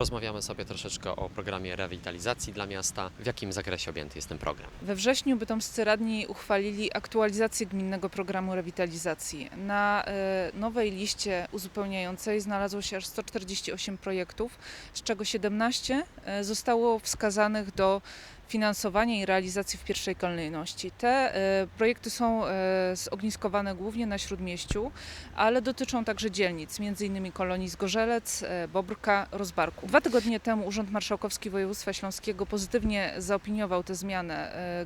Rozmawiamy sobie troszeczkę o programie rewitalizacji dla miasta. W jakim zakresie objęty jest ten program? We wrześniu bytomscy radni uchwalili aktualizację gminnego programu rewitalizacji. Na e, nowej liście uzupełniającej znalazło się aż 148 projektów, z czego 17 e, zostało wskazanych do finansowania i realizacji w pierwszej kolejności. Te e, projekty są e, zogniskowane głównie na Śródmieściu, ale dotyczą także dzielnic, m.in. kolonii Zgorzelec, e, Bobrka, Rozbarku. Dwa tygodnie temu Urząd Marszałkowski Województwa Śląskiego pozytywnie zaopiniował tę zmianę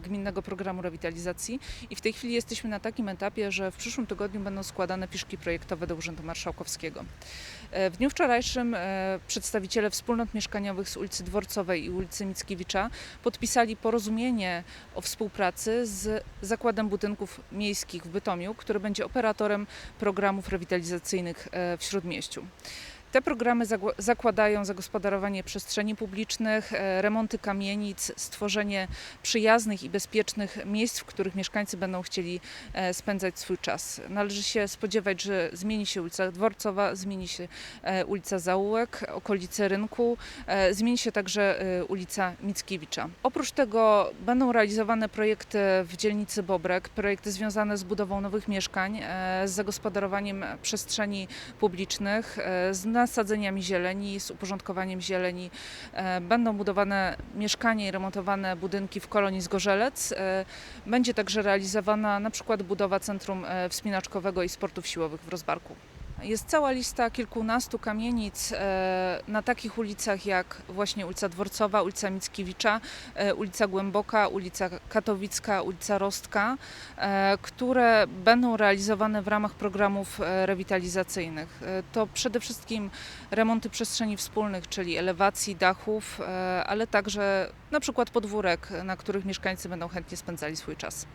gminnego programu rewitalizacji i w tej chwili jesteśmy na takim etapie, że w przyszłym tygodniu będą składane piszki projektowe do Urzędu Marszałkowskiego. W dniu wczorajszym przedstawiciele wspólnot mieszkaniowych z ulicy Dworcowej i ulicy Mickiewicza podpisali porozumienie o współpracy z Zakładem Budynków Miejskich w Bytomiu, który będzie operatorem programów rewitalizacyjnych e, w Śródmieściu. Te programy zakładają zagospodarowanie przestrzeni publicznych, e, remonty kamienic, stworzenie przyjaznych i bezpiecznych miejsc, w których mieszkańcy będą chcieli e, spędzać swój czas. Należy się spodziewać, że zmieni się ulica Dworcowa, zmieni się e, ulica Zaułek, okolice rynku, zmieni się także ulica Mickiewicza. Oprócz tego będą realizowane projekty w dzielnicy Bobrek, projekty związane z budową nowych mieszkań, z zagospodarowaniem przestrzeni publicznych, z nasadzeniami zieleni, z uporządkowaniem zieleni. E, Będą budowane mieszkania i remontowane budynki w kolonii Zgorzelec. E, Będzie także realizowana na przykład budowa Centrum e, Wspinaczkowego i Sportów Siłowych w Rozbarku. Jest cała lista kilkunastu kamienic e, na takich ulicach jak właśnie ulica Dworcowa, ulica Mickiewicza, e, ulica Głęboka, ulica Katowicka, ulica Rostka, e, które będą realizowane w ramach programów rewitalizacyjnych. To przede wszystkim remonty przestrzeni wspólnych, czyli elewacji, dachów, ale także na przykład podwórek, na których mieszkańcy będą chętnie spędzali swój czas.